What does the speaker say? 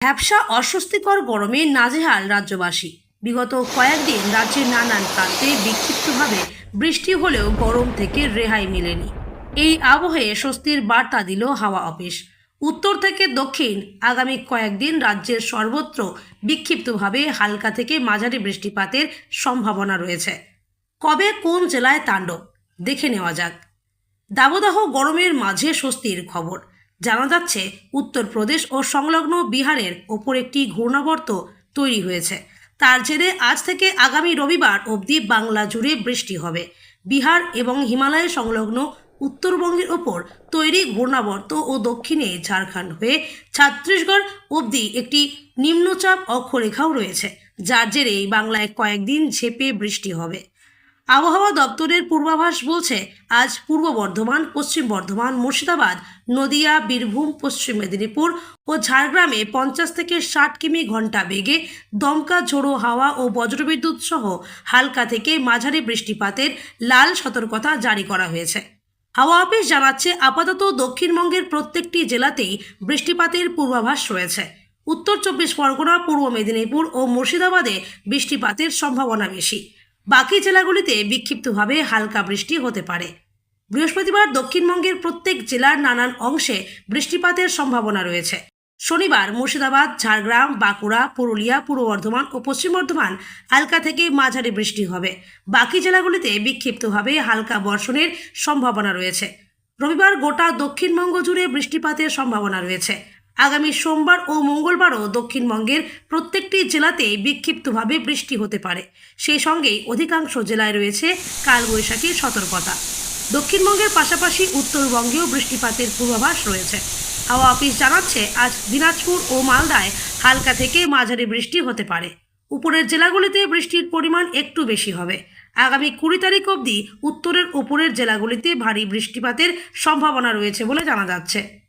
ভ্যাবসা অস্বস্তিকর গরমে নাজেহাল রাজ্যবাসী। বিগত কয়েকদিন রাজ্যের নানান প্রান্তে বিক্ষিপ্তভাবে বৃষ্টি হলেও গরম থেকে রেহাই মেলেনি। এই আবহে স্বস্তির বার্তা দিল হাওয়া অফিস। উত্তর থেকে দক্ষিণ, আগামী কয়েকদিন রাজ্যের সর্বত্র বিক্ষিপ্তভাবে হালকা থেকে মাঝারি বৃষ্টিপাতের সম্ভাবনা রয়েছে। কবে কোন জেলায় তাণ্ডব? দেখে নেওয়া যাক। দাবদাহ গরমের মাঝে স্বস্তির খবর। জানা যাচ্ছে, উত্তরপ্রদেশ ও সংলগ্ন বিহারের ওপর একটি ঘূর্ণাবর্ত তৈরি হয়েছে। তার জেরে আজ থেকে আগামী রবিবার অবধি বাংলা জুড়ে বৃষ্টি হবে। বিহার এবং হিমালয় সংলগ্ন উত্তরবঙ্গের ওপর তৈরি ঘূর্ণাবর্ত ও দক্ষিণে ঝাড়খণ্ড হয়ে ছত্তিশগড় অবধি একটি নিম্নচাপ অক্ষরেখাও রয়েছে, যার জেরেই বাংলায় কয়েকদিন ঝেপে বৃষ্টি হবে। আবহাওয়া দপ্তরের পূর্বাভাস বলছে, আজ পূর্ব বর্ধমান, পশ্চিম বর্ধমান, মুর্শিদাবাদ, নদিয়া, বীরভূম, পশ্চিম মেদিনীপুর ও ঝাড়গ্রামে পঞ্চাশ থেকে ষাট কিমি ঘণ্টা বেগে দমকা, ঝোড়ো হাওয়া ও বজ্রবিদ্যুৎ সহ হালকা থেকে মাঝারি বৃষ্টিপাতের লাল সতর্কতা জারি করা হয়েছে। হাওয়া অফিস জানাচ্ছে, আপাতত দক্ষিণবঙ্গের প্রত্যেকটি জেলাতেই বৃষ্টিপাতের পূর্বাভাস রয়েছে। উত্তর চব্বিশ পরগনা, পূর্ব মেদিনীপুর ও মুর্শিদাবাদে বৃষ্টিপাতের সম্ভাবনা বেশি। বাকি জেলাগুলিতে বিক্ষিপ্তভাবে হালকা বৃষ্টি হতে পারে। বৃহস্পতিবার দক্ষিণবঙ্গের প্রত্যেক জেলার নানান অংশে বৃষ্টিপাতের সম্ভাবনা রয়েছে। শনিবার মুর্শিদাবাদ, ঝাড়গ্রাম, বাঁকুড়া, পুরুলিয়া, পূর্ব বর্ধমান ও পশ্চিম বর্ধমান হালকা থেকে মাঝারি বৃষ্টি হবে। বাকি জেলাগুলিতে বিক্ষিপ্তভাবে হালকা বর্ষণের সম্ভাবনা রয়েছে। রবিবার গোটা দক্ষিণবঙ্গ জুড়ে বৃষ্টিপাতের সম্ভাবনা রয়েছে। আগামী সোমবার ও মঙ্গলবারও দক্ষিণবঙ্গের প্রত্যেকটি জেলাতেই বিক্ষিপ্তভাবে বৃষ্টি হতে পারে। সেই সঙ্গেই অধিকাংশ জেলায় রয়েছে কালবৈশাখীর সতর্কতা। দক্ষিণবঙ্গের পাশাপাশি উত্তরবঙ্গেও বৃষ্টিপাতের পূর্বাভাস রয়েছে। হাওয়া অফিস জানাচ্ছে, আজ দিনাজপুর ও মালদায় হালকা থেকে মাঝারি বৃষ্টি হতে পারে। উপরের জেলাগুলিতে বৃষ্টির পরিমাণ একটু বেশি হবে। আগামী কুড়ি তারিখ অবধি উত্তরের উপরের জেলাগুলিতে ভারী বৃষ্টিপাতের সম্ভাবনা রয়েছে বলে জানা যাচ্ছে।